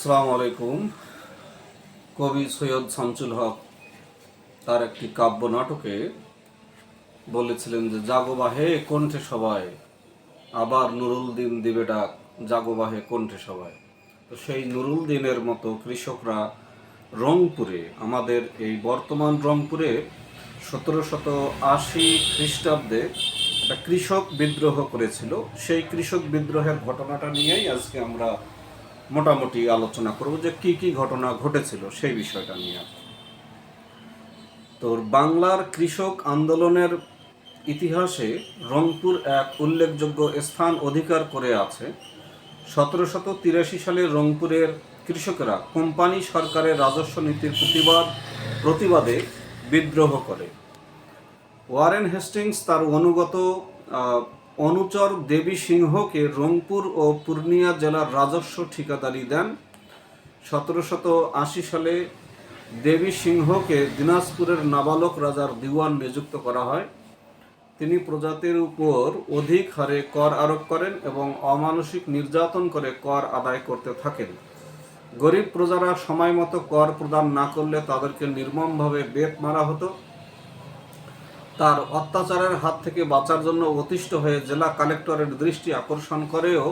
আসসালামু আলাইকুম কবি সৈয়দ শামসুল হক তার একটি কাব্য নাটকে বলেছিলেন যে জাগোবাহে কণ্ঠে সবাই, আবার নুরুল দিন দিবে ডাক জাগোবাহে কণ্ঠে সবাই। তো সেই নুরুল দিনের মতো কৃষকরা রংপুরে, আমাদের এই বর্তমান রংপুরে সতেরো শত আশি খ্রিস্টাব্দে একটা কৃষক বিদ্রোহ করেছিল। সেই কৃষক বিদ্রোহের ঘটনাটা নিয়েই আজকে আমরা মোটামুটি আলোচনা করব যে কি কি ঘটনা ঘটেছিল সেই বিষয়টা নিয়ে। তোর বাংলার কৃষক আন্দোলনের ইতিহাসে রংপুর এক উল্লেখযোগ্য স্থান অধিকার করে আছে। সতেরো শত তিরাশি সালে রংপুরের কৃষকেরা কোম্পানি সরকারের রাজস্ব নীতির প্রতিবাদ, প্রতিবাদে বিদ্রোহ করে। ওয়ারেন হেস্টিংস তার অনুগত অনুচর দেবী সিংহকে রংপুর ও পূর্ণিয়া জেলার রাজস্ব ঠিকাদারি দেন। সতেরোশত আশি সালে দেবী সিংহকে দিনাজপুরের নাবালক রাজার দিওয়ান নিযুক্ত করা হয়। তিনি প্রজাতির উপর অধিক হারে কর আরোপ করেন এবং অমানসিক নির্যাতন করে কর আদায় করতে থাকেন। গরিব প্রজারা সময় মতো কর প্রদান না করলে তাদেরকে নির্মমভাবে বেত মারা হতো। তার অত্যাচারের হাত থেকে বাঁচার জন্য অতিষ্ঠ হয়ে জেলা কালেক্টরের দৃষ্টি আকর্ষণ করেও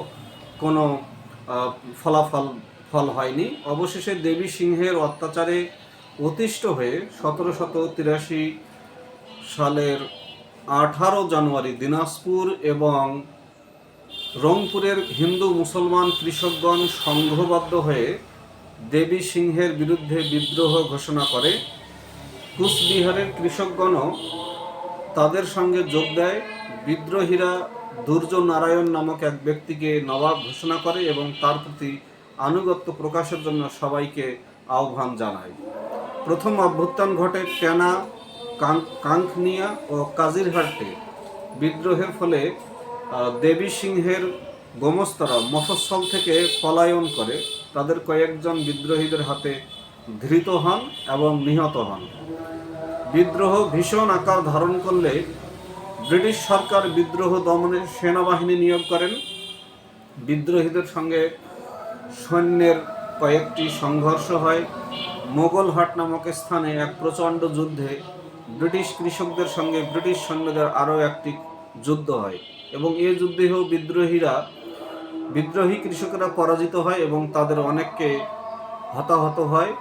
কোনো ফলাফল, ফল হয়নি। অবশেষে দেবী সিংহের অত্যাচারে অতিষ্ঠ হয়ে সতেরো শত তিরাশি সালের আঠারো জানুয়ারি দিনাজপুর এবং রংপুরের হিন্দু মুসলমান কৃষকগণ সংঘবদ্ধ হয়ে দেবী সিংহের বিরুদ্ধে বিদ্রোহ ঘোষণা করে। কুচবিহারের কৃষকগণও তাদের সঙ্গে যোগ দেয় বিদ্রোহীরা দুর্য নারায়ণ নামক এক ব্যক্তিকে নবাব ঘোষণা করে এবং তার প্রতি আনুগত্য প্রকাশের জন্য সবাইকে আহ্বান জানায়। প্রথম অভ্যুত্থান ঘটে কাং- কাঙ্কনিয়া ও কাজিরহাটে। বিদ্রোহের ফলে দেবী সিংহের গোমস্তরা মফস্বল থেকে পলায়ন করে। তাদের কয়েকজন বিদ্রোহীদের হাতে ধৃত হন এবং নিহত হন। বিদ্রোহ ভীষণ আকার ধারণ করলে ব্রিটিশ সরকার বিদ্রোহ দমনে সেনাবাহিনী নিয়োগ করেন। বিদ্রোহীদের সঙ্গে সৈন্যের কয়েকটি সংঘর্ষ হয়। মোগলহাট নামক স্থানে এক প্রচণ্ড যুদ্ধে ব্রিটিশ কৃষকদের সঙ্গে ব্রিটিশ সৈন্যদের আরও একটি যুদ্ধ হয় এবং এ যুদ্ধেও বিদ্রোহীরা, বিদ্রোহী কৃষকেরা পরাজিত হয় এবং তাদের অনেককে হতাহত হয়।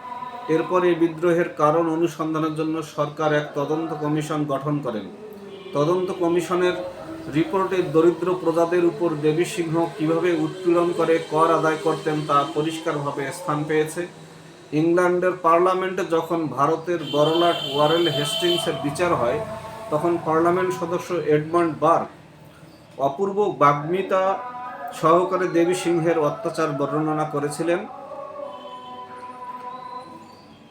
এরপর এই বিদ্রোহের কারণ অনুসন্ধানের জন্য সরকার এক তদন্ত কমিশন গঠন করেন। তদন্ত কমিশনের রিপোর্টে দরিদ্র প্রজাদের উপর দেবী সিংহ কীভাবে উৎপীড়ন করে, কর আদায় করতেন তা পরিষ্কারভাবে স্থান পেয়েছে। ইংল্যান্ডের পার্লামেন্টে যখন ভারতের বড়লাট ওয়ারেল হেস্টিংসের বিচার হয়, তখন পার্লামেন্ট সদস্য এডমন্ড বার্গ অপূর্ব বাগ্মিতা সহকারে দেবী সিংহের অত্যাচার বর্ণনা করেছিলেন।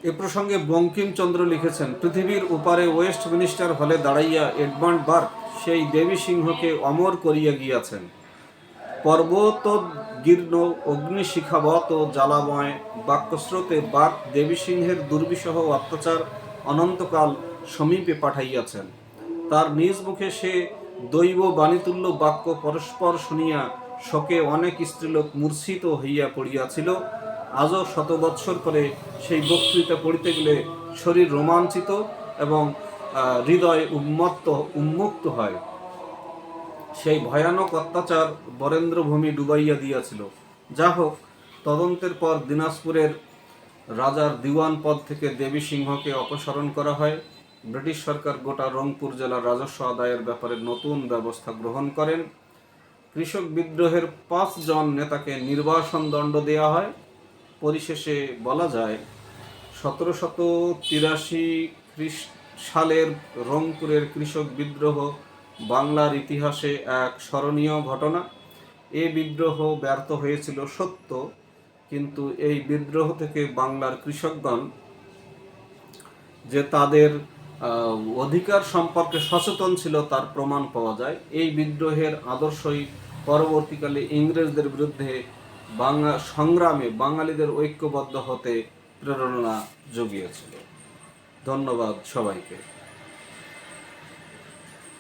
এ প্রসঙ্গে বঙ্কিমচন্দ্র লিখেছেন, পৃথিবীর উপারে ওয়েস্ট মিনিস্টার হলে দাঁড়াইয়া এডমান্ড বার্ক সেই দেবী সিংহকে অমর করিয়া গিয়াছেন। পর্বত গীর্ণ অগ্নিশিখাবত জ্বালাময় বাক্যস্রোতে বাক দেবী সিংহের দুর্বিষহ অত্যাচার অনন্তকাল সমীপে পাঠাইয়াছেন। তার নিজ মুখে সে দৈব বাণীতুল্য বাক্য পরস্পর শুনিয়া শোকে অনেক স্ত্রীলোক মূর্ছিত হইয়া পড়িয়াছিল। আজও শত বৎসর পরে সেই বক্তৃতা পড়িতে গেলে শরীর রোমাঞ্চিত এবং হৃদয় উন্মত্ত, উন্মুক্ত হয়। সেই ভয়ানক অত্যাচার বরেন্দ্রভূমি ডুবাইয়া দিয়াছিল। যা হোক, তদন্তের পর দিনাজপুরের রাজার দিওয়ান পদ থেকে দেবী সিংহকে অপসারণ করা হয়। ব্রিটিশ সরকার গোটা রংপুর জেলার রাজস্ব আদায়ের ব্যাপারে নতুন ব্যবস্থা গ্রহণ করেন। কৃষক বিদ্রোহের পাঁচজন নেতাকে নির্বাসন দণ্ড দেওয়া হয়। পরিশেষে বলা যায় সতেরো শত তিরাশি সালের রংপুরের কৃষক বিদ্রোহ বাংলার ইতিহাসে এক স্মরণীয় ঘটনা। এ বিদ্রোহ ব্যর্থ হয়েছিল সত্য, কিন্তু এই বিদ্রোহ থেকে বাংলার কৃষকগণ যে তাদের অধিকার সম্পর্কে সচেতন ছিল তার প্রমাণ পাওয়া যায়। এই বিদ্রোহের আদর্শই পরবর্তীকালে ইংরেজদের বিরুদ্ধে বাংলা সংগ্রামে বাঙালিদের ঐক্যবদ্ধ হতে প্রেরণা জুগিয়েছিল। ধন্যবাদ সবাইকে।